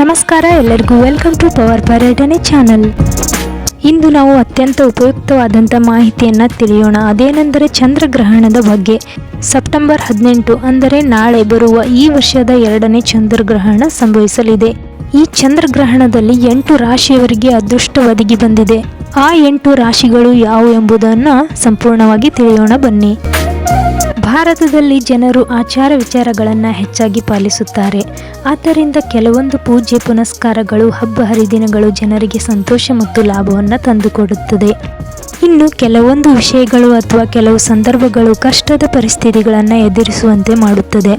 ನಮಸ್ಕಾರ ಎಲ್ಲರಿಗೂ welcome to power ಪರ್ಯಟನೆ ಚಾನಲ್. ಇಂದು ನಾವು ಅತ್ಯಂತ ಉಪಯುಕ್ತವಾದಂಥ ಮಾಹಿತಿಯನ್ನು ತಿಳಿಯೋಣ. ಅದೇನೆಂದರೆ ಚಂದ್ರಗ್ರಹಣದ ಬಗ್ಗೆ. ಸೆಪ್ಟೆಂಬರ್ ಹದಿನೆಂಟು ಅಂದರೆ ನಾಳೆ ಬರುವ ಈ ವರ್ಷದ ಎರಡನೇ ಚಂದ್ರಗ್ರಹಣ ಸಂಭವಿಸಲಿದೆ. ಈ ಚಂದ್ರಗ್ರಹಣದಲ್ಲಿ ಎಂಟು ರಾಶಿಯವರಿಗೆ ಅದೃಷ್ಟ ಒದಗಿ ಬಂದಿದೆ. ಆ ಎಂಟು ರಾಶಿಗಳು ಯಾವು ಎಂಬುದನ್ನು ಸಂಪೂರ್ಣವಾಗಿ ತಿಳಿಯೋಣ ಬನ್ನಿ. ಭಾರತದಲ್ಲಿ ಜನರು ಆಚಾರ ವಿಚಾರಗಳನ್ನು ಹೆಚ್ಚಾಗಿ ಪಾಲಿಸುತ್ತಾರೆ. ಆದ್ದರಿಂದ ಕೆಲವೊಂದು ಪೂಜೆ ಪುನಸ್ಕಾರಗಳು ಹಬ್ಬ ಹರಿದಿನಗಳು ಜನರಿಗೆ ಸಂತೋಷ ಮತ್ತು ಲಾಭವನ್ನು ತಂದುಕೊಡುತ್ತದೆ. ಇನ್ನು ಕೆಲವೊಂದು ವಿಷಯಗಳು ಅಥವಾ ಕೆಲವು ಸಂದರ್ಭಗಳು ಕಷ್ಟದ ಪರಿಸ್ಥಿತಿಗಳನ್ನು ಎದುರಿಸುವಂತೆ ಮಾಡುತ್ತದೆ.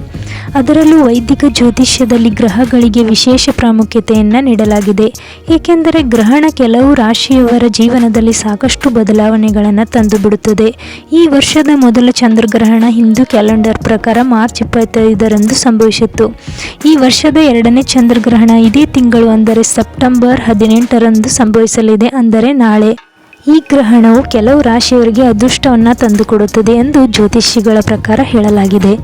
ಅದರಲ್ಲೂ ವೈದಿಕ ಜ್ಯೋತಿಷ್ಯದಲ್ಲಿ ಗ್ರಹಗಳಿಗೆ ವಿಶೇಷ ಪ್ರಾಮುಖ್ಯತೆಯನ್ನು ನೀಡಲಾಗಿದೆ. ಏಕೆಂದರೆ ಗ್ರಹಣ ಕೆಲವು ರಾಶಿಯವರ ಜೀವನದಲ್ಲಿ ಸಾಕಷ್ಟು ಬದಲಾವಣೆಗಳನ್ನು ತಂದುಬಿಡುತ್ತದೆ. ಈ ವರ್ಷದ ಮೊದಲ ಚಂದ್ರಗ್ರಹಣ ಹಿಂದೂ ಕ್ಯಾಲೆಂಡರ್ ಪ್ರಕಾರ ಮಾರ್ಚ್ ಇಪ್ಪತ್ತೈದರಂದು ಸಂಭವಿಸಿತ್ತು. ಈ ವರ್ಷದ ಎರಡನೇ ಚಂದ್ರಗ್ರಹಣ ಇದೇ ತಿಂಗಳು ಅಂದರೆ ಸೆಪ್ಟೆಂಬರ್ ಹದಿನೆಂಟರಂದು ಸಂಭವಿಸಲಿದೆ ಅಂದರೆ ನಾಳೆ. ಈ ಗ್ರಹಣವು ಕೆಲವು ರಾಶಿಯವರಿಗೆ ಅದೃಷ್ಟವನ್ನು ತಂದುಕೊಡುತ್ತದೆ ಎಂದು ಜ್ಯೋತಿಷಿಗಳ ಪ್ರಕಾರ ಹೇಳಲಾಗಿದೆ.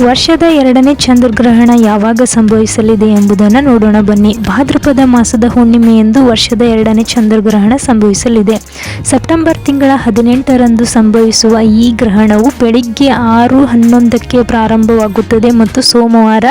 ವರ್ಷದ ಎರಡನೇ ಚಂದ್ರಗ್ರಹಣ ಯಾವಾಗ ಸಂಭವಿಸಲಿದೆ ಎಂಬುದನ್ನು ನೋಡೋಣ ಬನ್ನಿ. ಭಾದ್ರಪದ ಮಾಸದ ಹುಣ್ಣಿಮೆಯಂದು ವರ್ಷದ ಎರಡನೇ ಚಂದ್ರಗ್ರಹಣ ಸಂಭವಿಸಲಿದೆ. ಸೆಪ್ಟೆಂಬರ್ ತಿಂಗಳ ಹದಿನೆಂಟರಂದು ಸಂಭವಿಸುವ ಈ ಗ್ರಹಣವು ಬೆಳಿಗ್ಗೆ ಆರು ಹನ್ನೊಂದಕ್ಕೆ ಪ್ರಾರಂಭವಾಗುತ್ತದೆ ಮತ್ತು ಸೋಮವಾರ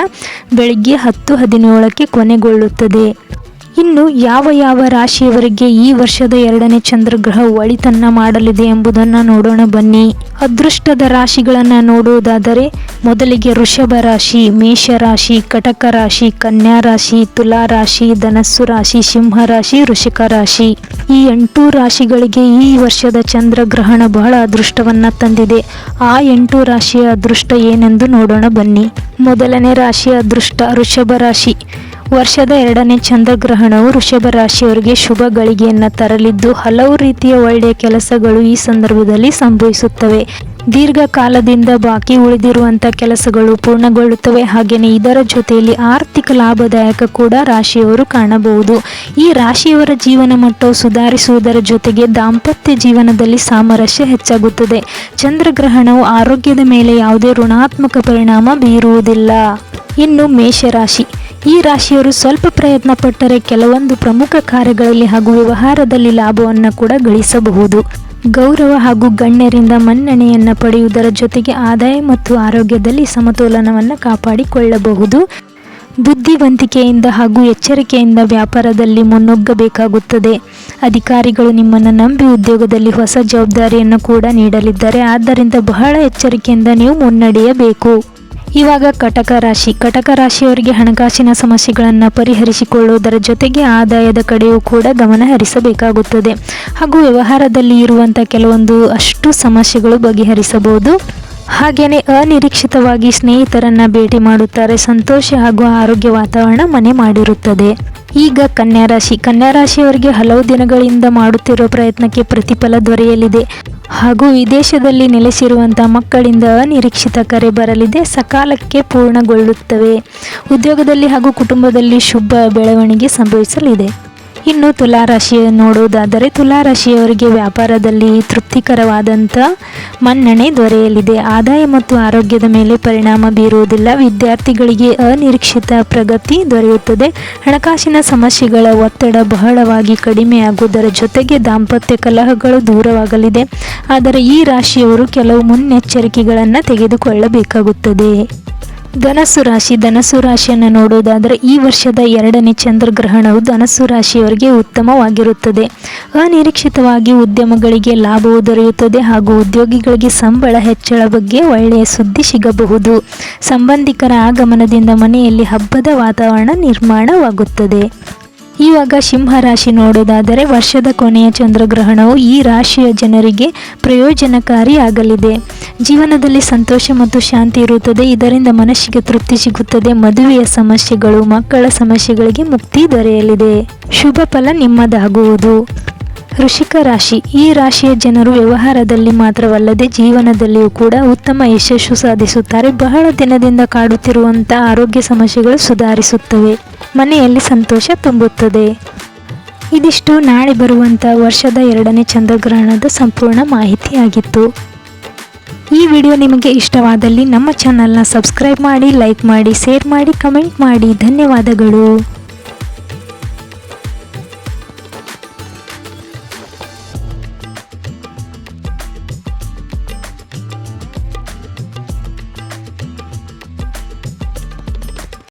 ಬೆಳಿಗ್ಗೆ ಹತ್ತು ಹದಿನೇಳಕ್ಕೆ ಕೊನೆಗೊಳ್ಳುತ್ತದೆ. ಇನ್ನು ಯಾವ ಯಾವ ರಾಶಿಯವರಿಗೆ ಈ ವರ್ಷದ ಎರಡನೇ ಚಂದ್ರಗ್ರಹ ಒಳಿತನ್ನ ಮಾಡಲಿದೆ ಎಂಬುದನ್ನು ನೋಡೋಣ ಬನ್ನಿ. ಅದೃಷ್ಟದ ರಾಶಿಗಳನ್ನು ನೋಡುವುದಾದರೆ ಮೊದಲಿಗೆ ವೃಷಭ ರಾಶಿ ಮೇಷ ರಾಶಿ ಕಟಕ ರಾಶಿ, ಕನ್ಯಾ ರಾಶಿ, ತುಲಾ ರಾಶಿ, ಧನಸ್ಸು ರಾಶಿ, ಸಿಂಹ ರಾಶಿ, ವೃಷಿಕ ರಾಶಿ. ಈ ಎಂಟು ರಾಶಿಗಳಿಗೆ ಈ ವರ್ಷದ ಚಂದ್ರಗ್ರಹಣ ಬಹಳ ಅದೃಷ್ಟವನ್ನು ತಂದಿದೆ. ಆ ಎಂಟು ರಾಶಿಯ ಅದೃಷ್ಟ ಏನೆಂದು ನೋಡೋಣ ಬನ್ನಿ. ಮೊದಲನೇ ರಾಶಿಯ ಅದೃಷ್ಟ ವೃಷಭ ರಾಶಿ. ವರ್ಷದ ಎರಡನೇ ಚಂದ್ರಗ್ರಹಣವು ವೃಷಭ ರಾಶಿಯವರಿಗೆ ಶುಭ ಗಳಿಗೆಯನ್ನು ತರಲಿದ್ದು, ಹಲವು ರೀತಿಯ ಒಳ್ಳೆಯ ಕೆಲಸಗಳು ಈ ಸಂದರ್ಭದಲ್ಲಿ ಸಂಭವಿಸುತ್ತವೆ. ದೀರ್ಘಕಾಲದಿಂದ ಬಾಕಿ ಉಳಿದಿರುವಂಥ ಕೆಲಸಗಳು ಪೂರ್ಣಗೊಳ್ಳುತ್ತವೆ. ಹಾಗೆಯೇ ಇದರ ಜೊತೆಯಲ್ಲಿ ಆರ್ಥಿಕ ಲಾಭದಾಯಕ ಕೂಡ ರಾಶಿಯವರು ಕಾಣಬಹುದು. ಈ ರಾಶಿಯವರ ಜೀವನ ಮಟ್ಟವು ಸುಧಾರಿಸುವುದರ ಜೊತೆಗೆ ದಾಂಪತ್ಯ ಜೀವನದಲ್ಲಿ ಸಾಮರಸ್ಯ ಹೆಚ್ಚಾಗುತ್ತದೆ. ಚಂದ್ರಗ್ರಹಣವು ಆರೋಗ್ಯದ ಮೇಲೆ ಯಾವುದೇ ಋಣಾತ್ಮಕ ಪರಿಣಾಮ ಬೀರುವುದಿಲ್ಲ. ಇನ್ನು ಮೇಷರಾಶಿ. ಈ ರಾಶಿಯವರು ಸ್ವಲ್ಪ ಪ್ರಯತ್ನ ಪಟ್ಟರೆ ಕೆಲವೊಂದು ಪ್ರಮುಖ ಕಾರ್ಯಗಳಲ್ಲಿ ಹಾಗೂ ವ್ಯವಹಾರದಲ್ಲಿ ಲಾಭವನ್ನು ಕೂಡ ಗಳಿಸಬಹುದು. ಗೌರವ ಹಾಗೂ ಗಣ್ಯರಿಂದ ಮನ್ನಣೆಯನ್ನು ಪಡೆಯುವುದರ ಜೊತೆಗೆ ಆದಾಯ ಮತ್ತು ಆರೋಗ್ಯದಲ್ಲಿ ಸಮತೋಲನವನ್ನು ಕಾಪಾಡಿಕೊಳ್ಳಬಹುದು. ಬುದ್ಧಿವಂತಿಕೆಯಿಂದ ಹಾಗೂ ಎಚ್ಚರಿಕೆಯಿಂದ ವ್ಯಾಪಾರದಲ್ಲಿ ಮುನ್ನುಗ್ಗಬೇಕಾಗುತ್ತದೆ. ಅಧಿಕಾರಿಗಳು ನಿಮ್ಮನ್ನು ನಂಬಿ ಉದ್ಯೋಗದಲ್ಲಿ ಹೊಸ ಜವಾಬ್ದಾರಿಯನ್ನು ಕೂಡ ನೀಡಲಿದ್ದಾರೆ. ಆದ್ದರಿಂದ ಬಹಳ ಎಚ್ಚರಿಕೆಯಿಂದ ನೀವು ಮುನ್ನಡೆಯಬೇಕು. ಇವಾಗ ಕಟಕ ರಾಶಿ. ಕಟಕ ರಾಶಿಯವರಿಗೆ ಹಣಕಾಸಿನ ಸಮಸ್ಯೆಗಳನ್ನು ಪರಿಹರಿಸಿಕೊಳ್ಳುವುದರ ಜೊತೆಗೆ ಆದಾಯದ ಕಡೆಯೂ ಕೂಡ ಗಮನ ಹರಿಸಬೇಕಾಗುತ್ತದೆ. ಹಾಗೂ ವ್ಯವಹಾರದಲ್ಲಿ ಇರುವಂಥ ಕೆಲವೊಂದು ಅಷ್ಟು ಸಮಸ್ಯೆಗಳು ಬಗೆಹರಿಸಬಹುದು. ಹಾಗೆಯೇ ಅನಿರೀಕ್ಷಿತವಾಗಿ ಸ್ನೇಹಿತರನ್ನ ಭೇಟಿ ಮಾಡುತ್ತಾರೆ. ಸಂತೋಷ ಹಾಗೂ ಆರೋಗ್ಯ ವಾತಾವರಣ ಮನೆ ಮಾಡಿರುತ್ತದೆ. ಈಗ ಕನ್ಯಾ ರಾಶಿ ಕನ್ಯಾ ರಾಶಿಯವರಿಗೆ ಹಲವು ದಿನಗಳಿಂದ ಮಾಡುತ್ತಿರುವ ಪ್ರಯತ್ನಕ್ಕೆ ಪ್ರತಿಫಲ ದೊರೆಯಲಿದೆ. ಹಾಗೂ ವಿದೇಶದಲ್ಲಿ ನೆಲೆಸಿರುವಂಥ ಮಕ್ಕಳಿಂದ ಅನಿರೀಕ್ಷಿತ ಕರೆ ಬರಲಿದೆ. ಸಕಾಲಕ್ಕೆ ಪೂರ್ಣಗೊಳ್ಳುತ್ತವೆ. ಉದ್ಯೋಗದಲ್ಲಿ ಹಾಗೂ ಕುಟುಂಬದಲ್ಲಿ ಶುಭ ಬೆಳವಣಿಗೆ ಸಂಭವಿಸಲಿದೆ. ಇನ್ನು ತುಲಾರಾಶಿ ನೋಡುವುದಾದರೆ ತುಲಾರಾಶಿಯವರಿಗೆ ವ್ಯಾಪಾರದಲ್ಲಿ ತೃಪ್ತಿಕರವಾದಂಥ ಮನ್ನಣೆ ದೊರೆಯಲಿದೆ. ಆದಾಯ ಮತ್ತು ಆರೋಗ್ಯದ ಮೇಲೆ ಪರಿಣಾಮ ಬೀರುವುದಿಲ್ಲ. ವಿದ್ಯಾರ್ಥಿಗಳಿಗೆ ಅನಿರೀಕ್ಷಿತ ಪ್ರಗತಿ ದೊರೆಯುತ್ತದೆ. ಹಣಕಾಸಿನ ಸಮಸ್ಯೆಗಳ ಒತ್ತಡ ಬಹಳವಾಗಿ ಕಡಿಮೆಯಾಗುವುದರ ಜೊತೆಗೆ ದಾಂಪತ್ಯ ಕಲಹಗಳು ದೂರವಾಗಲಿದೆ. ಆದರೆ ಈ ರಾಶಿಯವರು ಕೆಲವು ಮುನ್ನೆಚ್ಚರಿಕೆಗಳನ್ನು ತೆಗೆದುಕೊಳ್ಳಬೇಕಾಗುತ್ತದೆ. ಧನಸ್ಸು ರಾಶಿ ಧನಸ್ಸು ರಾಶಿಯನ್ನು ನೋಡುವುದಾದರೆ ಈ ವರ್ಷದ ಎರಡನೇ ಚಂದ್ರಗ್ರಹಣವು ಧನಸ್ಸು ರಾಶಿಯವರಿಗೆ ಉತ್ತಮವಾಗಿರುತ್ತದೆ. ಅನಿರೀಕ್ಷಿತವಾಗಿ ಉದ್ಯಮಗಳಿಗೆ ಲಾಭವು ದೊರೆಯುತ್ತದೆ ಹಾಗೂ ಉದ್ಯೋಗಿಗಳಿಗೆ ಸಂಬಳ ಹೆಚ್ಚಳ ಬಗ್ಗೆ ಒಳ್ಳೆಯ ಸುದ್ದಿ ಸಿಗಬಹುದು. ಸಂಬಂಧಿಕರ ಆಗಮನದಿಂದ ಮನೆಯಲ್ಲಿ ಹಬ್ಬದ ವಾತಾವರಣ ನಿರ್ಮಾಣವಾಗುತ್ತದೆ. ಇವಾಗ ಸಿಂಹ ರಾಶಿ ನೋಡೋದಾದರೆ ವರ್ಷದ ಕೊನೆಯ ಚಂದ್ರಗ್ರಹಣವು ಈ ರಾಶಿಯ ಜನರಿಗೆ ಪ್ರಯೋಜನಕಾರಿ ಆಗಲಿದೆ ಜೀವನದಲ್ಲಿ ಸಂತೋಷ ಮತ್ತು ಶಾಂತಿ ಇರುತ್ತದೆ. ಇದರಿಂದ ಮನಸ್ಸಿಗೆ ತೃಪ್ತಿ ಸಿಗುತ್ತದೆ. ಮದುವೆಯ ಸಮಸ್ಯೆಗಳು, ಮಕ್ಕಳ ಸಮಸ್ಯೆಗಳಿಗೆ ಮುಕ್ತಿ ದೊರೆಯಲಿದೆ. ಶುಭ ಫಲ ನಿಮ್ಮದಾಗುವುದು. ವೃಷಿಕ ರಾಶಿ, ಈ ರಾಶಿಯ ಜನರು ವ್ಯವಹಾರದಲ್ಲಿ ಮಾತ್ರವಲ್ಲದೆ ಜೀವನದಲ್ಲಿಯೂ ಕೂಡ ಉತ್ತಮ ಯಶಸ್ಸು ಸಾಧಿಸುತ್ತಾರೆ. ಬಹಳ ದಿನದಿಂದ ಕಾಡುತ್ತಿರುವಂಥ ಆರೋಗ್ಯ ಸಮಸ್ಯೆಗಳು ಸುಧಾರಿಸುತ್ತವೆ. ಮನೆಯಲ್ಲಿ ಸಂತೋಷ ತುಂಬುತ್ತದೆ. ಇದಿಷ್ಟು ನಾಳೆ ಬರುವಂಥ ವರ್ಷದ ಎರಡನೇ ಚಂದ್ರಗ್ರಹಣದ ಸಂಪೂರ್ಣ ಮಾಹಿತಿಯಾಗಿತ್ತು. ಈ ವಿಡಿಯೋ ನಿಮಗೆ ಇಷ್ಟವಾದಲ್ಲಿ ನಮ್ಮ ಚಾನಲ್ನ ಸಬ್ಸ್ಕ್ರೈಬ್ ಮಾಡಿ, ಲೈಕ್ ಮಾಡಿ, ಶೇರ್ ಮಾಡಿ, ಕಮೆಂಟ್ ಮಾಡಿ. ಧನ್ಯವಾದಗಳು.